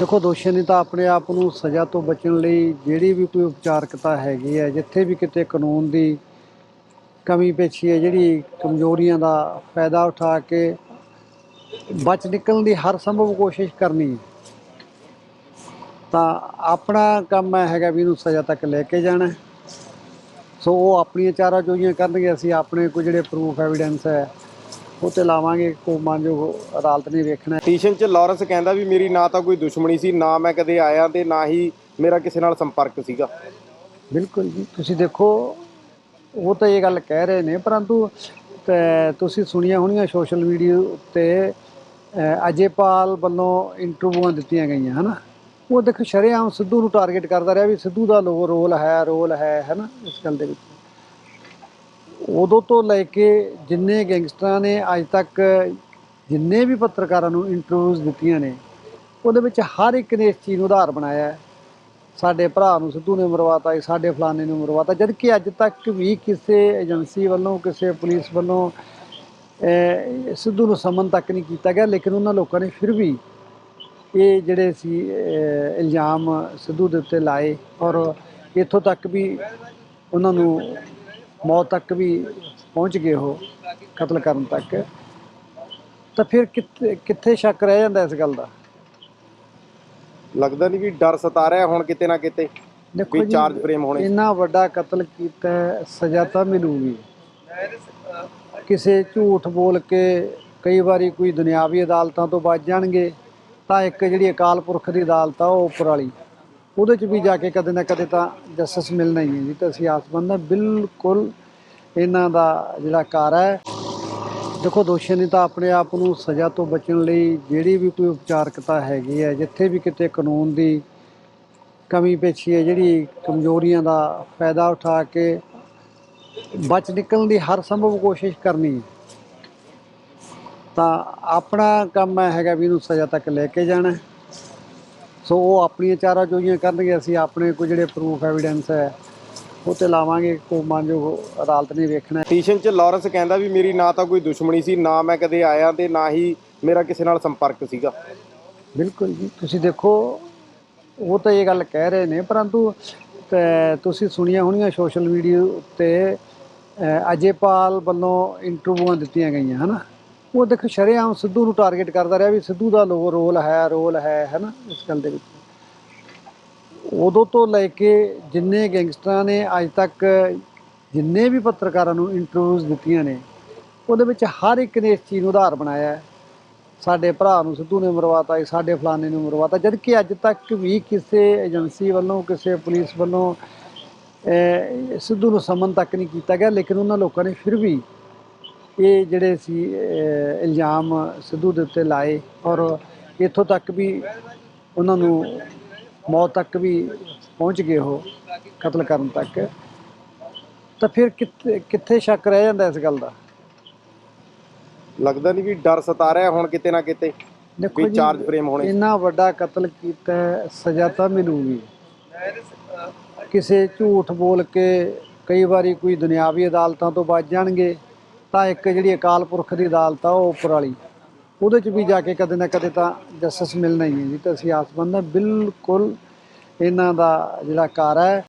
ਦੇਖੋ ਦੋਸ਼ੀ ਨੇ ਤਾਂ ਆਪਣੇ ਆਪ ਨੂੰ ਸਜ਼ਾ ਤੋਂ ਬਚਣ ਲਈ ਜਿਹੜੀ ਵੀ ਕੋਈ ਉਪਚਾਰਕਤਾ ਹੈਗੀ ਹੈ, ਜਿੱਥੇ ਵੀ ਕਿਤੇ ਕਾਨੂੰਨ ਦੀ ਕਮੀ ਪੇਸ਼ੀ ਹੈ, ਜਿਹੜੀ ਕਮਜ਼ੋਰੀਆਂ ਦਾ ਫਾਇਦਾ ਉਠਾ ਕੇ ਬਚ ਨਿਕਲਣ ਦੀ ਹਰ ਸੰਭਵ ਕੋਸ਼ਿਸ਼ ਕਰਨੀ, ਤਾਂ ਆਪਣਾ ਕੰਮ ਹੈਗਾ ਵੀ ਇਹਨੂੰ ਸਜ਼ਾ ਤੱਕ ਲੈ ਕੇ ਜਾਣਾ। ਸੋ ਉਹ ਆਪਣੀਆਂ ਚਾਰਾ ਜੋਈਆਂ ਕਰਨਗੇ, ਅਸੀਂ ਆਪਣੇ ਕੋਈ ਜਿਹੜੇ ਪ੍ਰੂਫ ਐਵੀਡੈਂਸ ਹੈ ਉਹ ਤੇ ਲਾਵਾਂਗੇ ਕੋ ਮਾਨਯੋਗ ਅਦਾਲਤ ਨੇ ਵੇਖਣਾ ਹੈ। ਪਟੀਸ਼ਨ 'ਚ ਲਾਰੈਂਸ ਕਹਿੰਦਾ ਵੀ ਮੇਰੀ ਨਾ ਤਾਂ ਕੋਈ ਦੁਸ਼ਮਣੀ ਸੀ ਨਾ ਮੈਂ ਕਦੇ ਆਇਆ ਤੇ ਨਾ ਹੀ ਮੇਰਾ ਕਿਸੇ ਨਾਲ ਸੰਪਰਕ ਸੀਗਾ। ਬਿਲਕੁਲ ਜੀ ਤੁਸੀਂ ਦੇਖੋ ਉਹ ਤਾਂ ਇਹ ਗੱਲ ਕਹਿ ਰਹੇ ਨੇ ਪਰੰਤੂ ਤੇ ਤੁਸੀਂ ਸੁਣੀਆਂ ਹੋਣੀਆਂ ਸੋਸ਼ਲ ਮੀਡੀਆ ਉੱਤੇ ਅਜੇਪਾਲ ਵੱਲੋਂ ਇੰਟਰਵਿਊਆਂ ਦਿੱਤੀਆਂ ਗਈਆਂ ਹਨਾ? ਉਹ ਦੇਖੋ ਸ਼ਰੇਆਮ ਸਿੱਧੂ ਨੂੰ ਟਾਰਗੇਟ ਕਰਦਾ ਰਿਹਾ ਵੀ ਸਿੱਧੂ ਦਾ ਲੋ ਰੋਲ ਹੈ ਰੋਲ ਹੈ ਹਨਾ ਇਸ ਗੱਲ ਦੇ ਵਿੱਚ। ਉਦੋਂ ਤੋਂ ਲੈ ਕੇ ਜਿੰਨੇ ਗੈਂਗਸਟਰਾਂ ਨੇ ਅੱਜ ਤੱਕ ਜਿੰਨੇ ਵੀ ਪੱਤਰਕਾਰਾਂ ਨੂੰ ਇੰਟਰਵਿਊਜ਼ ਦਿੱਤੀਆਂ ਨੇ ਉਹਦੇ ਵਿੱਚ ਹਰ ਇੱਕ ਨੇ ਇਸ ਚੀਜ਼ ਨੂੰ ਆਧਾਰ ਬਣਾਇਆ ਹੈ। ਸਾਡੇ ਭਰਾ ਨੂੰ ਸਿੱਧੂ ਨੇ ਮਰਵਾਤਾ ਜੀ, ਸਾਡੇ ਫਲਾਣੇ ਨੂੰ ਮਰਵਾਤਾ ਜਦ ਕਿ ਅੱਜ ਤੱਕ ਵੀ ਕਿਸੇ ਏਜੰਸੀ ਵੱਲੋਂ ਕਿਸੇ ਪੁਲਿਸ ਵੱਲੋਂ ਸਿੱਧੂ ਨੂੰ ਸਮਨ ਤੱਕ ਨਹੀਂ ਕੀਤਾ ਗਿਆ ਲੇਕਿਨ ਉਹਨਾਂ ਲੋਕਾਂ ਨੇ ਫਿਰ ਵੀ ਇਹ ਜਿਹੜੇ ਸੀ ਇਲਜ਼ਾਮ ਸਿੱਧੂ ਦੇ ਉੱਤੇ ਲਾਏ ਔਰ ਇੱਥੋਂ ਤੱਕ ਵੀ ਉਹਨਾਂ ਨੂੰ ਮੌਤ ਤੱਕ ਵੀ ਪਹੁੰਚ ਗਏ ਉਹ ਕਤਲ ਕਰਨ ਤੱਕ। ਤਾਂ ਫਿਰ ਕਿੱਥੇ ਕਿੱਥੇ ਸ਼ੱਕ ਰਹਿ ਜਾਂਦਾ ਇਸ ਗੱਲ ਦਾ? ਲੱਗਦਾ ਨਹੀਂ ਵੀ ਡਰ ਸਤਾ ਰਿਹਾ ਹੁਣ ਕਿਤੇ ਨਾ ਕਿਤੇ ਵੀ ਚਾਰਜ ਫਰੇਮ ਹੋਣੇ। ਇੰਨਾ ਵੱਡਾ ਕਤਲ ਕੀਤਾ ਸਜ਼ਾ ਤਾਂ ਮਿਲੂਗੀ। ਕਿਸੇ ਝੂਠ ਬੋਲ ਕੇ ਕਈ ਵਾਰੀ ਕੋਈ ਦੁਨਿਆਵੀ ਅਦਾਲਤਾਂ ਤੋਂ ਬਚ ਜਾਣਗੇ ਤਾਂ ਇੱਕ ਜਿਹੜੀ ਅਕਾਲ ਪੁਰਖ ਦੀ ਅਦਾਲਤ ਆ ਉਹ ਉੱਪਰ ਵਾਲੀ। ਉਹਦੇ 'ਚ ਵੀ ਜਾ ਕੇ ਕਦੇ ਨਾ ਕਦੇ ਤਾਂ ਜਸਟਿਸ ਮਿਲਣਾ ਹੀ ਹੈ ਜੀ, ਤਾਂ ਅਸੀਂ ਆਸਮੰਦ ਹਾਂ, ਬਿਲਕੁਲ ਇਹਨਾਂ ਦਾ ਜਿਹੜਾ ਕਾਰ ਹੈ, ਦੇਖੋ ਦੋਸ਼ੀ ਨੇ ਤਾਂ ਆਪਣੇ ਆਪ ਨੂੰ ਸਜ਼ਾ ਤੋਂ ਬਚਣ ਲਈ ਜਿਹੜੀ ਵੀ ਕੋਈ ਉਪਚਾਰਕਤਾ ਹੈਗੀ ਹੈ, ਜਿੱਥੇ ਵੀ ਕਿਤੇ ਕਾਨੂੰਨ ਦੀ ਕਮੀ ਪੇਸ਼ੀ ਹੈ, ਜਿਹੜੀ ਕਮਜ਼ੋਰੀਆਂ ਦਾ ਫਾਇਦਾ ਉਠਾ ਕੇ ਬਚ ਨਿਕਲਣ ਦੀ ਹਰ ਸੰਭਵ ਕੋਸ਼ਿਸ਼ ਕਰਨੀ ਹੈ, ਤਾਂ ਆਪਣਾ ਕੰਮ ਹੈਗਾ ਵੀ ਇਹਨੂੰ ਸਜ਼ਾ ਤੱਕ ਲੈ ਕੇ ਜਾਣਾ ਸੋ ਉਹ ਆਪਣੀਆਂ ਚਾਰਾ ਜੋਈਆਂ ਕਰਨਗੇ ਅਸੀਂ ਆਪਣੇ ਕੋਈ ਜਿਹੜੇ ਪ੍ਰੂਫ ਐਵੀਡੈਂਸ ਹੈ ਉਹ ਤੇ ਲਾਵਾਂਗੇ ਕੋ ਮਾਨਯੋਗ ਅਦਾਲਤ ਨੇ ਵੇਖਣਾ। ਪਟੀਸ਼ਨ 'ਚ ਲਾਰੈਂਸ ਕਹਿੰਦਾ ਵੀ ਮੇਰੀ ਨਾ ਤਾਂ ਕੋਈ ਦੁਸ਼ਮਣੀ ਸੀ ਨਾ ਮੈਂ ਕਦੇ ਆਇਆ ਤੇ ਨਾ ਹੀ ਮੇਰਾ ਕਿਸੇ ਨਾਲ ਸੰਪਰਕ ਸੀਗਾ ਬਿਲਕੁਲ ਜੀ ਤੁਸੀਂ ਦੇਖੋ ਉਹ ਤਾਂ ਇਹ ਗੱਲ ਕਹਿ ਰਹੇ ਨੇ ਪਰੰਤੂ ਤੁਸੀਂ ਸੁਣੀਆਂ ਹੋਣੀਆਂ ਸੋਸ਼ਲ ਮੀਡੀਆ ਉੱਤੇ ਅਜੇਪਾਲ ਵੱਲੋਂ ਇੰਟਰਵਿਊਆਂ ਦਿੱਤੀਆਂ ਗਈਆਂ ਹਨਾ ਉਹ ਦੇਖੋ ਸ਼ਰੇਆਮ ਸਿੱਧੂ ਨੂੰ ਟਾਰਗੇਟ ਕਰਦਾ ਰਿਹਾ ਵੀ ਸਿੱਧੂ ਦਾ ਲੋ ਰੋਲ ਹੈ ਰੋਲ ਹੈ ਹਨਾ ਇਸ ਗੱਲ ਦੇ ਵਿੱਚ। ਉਦੋਂ ਤੋਂ ਲੈ ਕੇ ਜਿੰਨੇ ਗੈਂਗਸਟਰਾਂ ਨੇ ਅੱਜ ਤੱਕ ਜਿੰਨੇ ਵੀ ਪੱਤਰਕਾਰਾਂ ਨੂੰ ਇੰਟਰਵਿਊਜ਼ ਦਿੱਤੀਆਂ ਨੇ ਉਹਦੇ ਵਿੱਚ ਹਰ ਇੱਕ ਨੇ ਇਸ ਚੀਜ਼ ਨੂੰ ਆਧਾਰ ਬਣਾਇਆ ਸਾਡੇ ਭਰਾ ਨੂੰ ਸਿੱਧੂ ਨੇ ਮਰਵਾਤਾ ਜੀ, ਸਾਡੇ ਫਲਾਣੇ ਨੂੰ ਮਰਵਾਤਾ ਜਦ ਕਿ ਅੱਜ ਤੱਕ ਵੀ ਕਿਸੇ ਏਜੰਸੀ ਵੱਲੋਂ ਕਿਸੇ ਪੁਲਿਸ ਵੱਲੋਂ ਸਿੱਧੂ ਨੂੰ ਸਮਨ ਤੱਕ ਨਹੀਂ ਕੀਤਾ ਗਿਆ ਲੇਕਿਨ ਉਹਨਾਂ ਲੋਕਾਂ ਨੇ ਫਿਰ ਵੀ ਇਹ ਜਿਹੜੇ ਸੀ ਇਲਜ਼ਾਮ ਸਿੱਧੂ ਦੇ ਉੱਤੇ ਲਾਏ ਔਰ ਇੱਥੋਂ ਤੱਕ ਵੀ ਉਹਨਾਂ ਨੂੰ ਮੌਤ ਤੱਕ ਵੀ ਪਹੁੰਚ ਗਏ ਉਹ ਕਤਲ ਕਰਨ ਤੱਕ। ਤਾਂ ਫਿਰ ਕਿੱਥੇ ਕਿੱਥੇ ਸ਼ੱਕ ਰਹਿ ਜਾਂਦਾ ਇਸ ਗੱਲ ਦਾ? ਲੱਗਦਾ ਨਹੀਂ ਵੀ ਡਰ ਸਤਾ ਰਿਹਾ ਹੁਣ ਕਿਤੇ ਨਾ ਕਿਤੇ ਵੀ ਚਾਰਜ ਫਰੇਮ ਹੋਣੇ। ਇੰਨਾ ਵੱਡਾ ਕਤਲ ਕੀਤਾ ਸਜ਼ਾ ਤਾਂ ਮਿਲੂਗੀ। ਕਿਸੇ ਝੂਠ ਬੋਲ ਕੇ ਕਈ ਵਾਰੀ ਕੋਈ ਦੁਨਿਆਵੀ ਅਦਾਲਤਾਂ ਤੋਂ ਬਚ ਜਾਣਗੇ। ਤਾਂ ਇੱਕ ਜਿਹੜੀ ਅਕਾਲ ਪੁਰਖ ਦੀ ਅਦਾਲਤ ਆ, ਉਹ ਉੱਪਰ ਵਾਲੀ। ਉਹਦੇ 'ਚ ਵੀ ਜਾ ਕੇ ਕਦੇ ਨਾ ਕਦੇ ਤਾਂ ਜਸਟਿਸ ਮਿਲਣਾ ਹੀ ਹੈ ਜੀ। ਤਾਂ ਅਸੀਂ ਆਸਮੰਦ ਹਾਂ, ਬਿਲਕੁਲ ਇਹਨਾਂ ਦਾ ਜਿਹੜਾ ਕਾਰ ਹੈ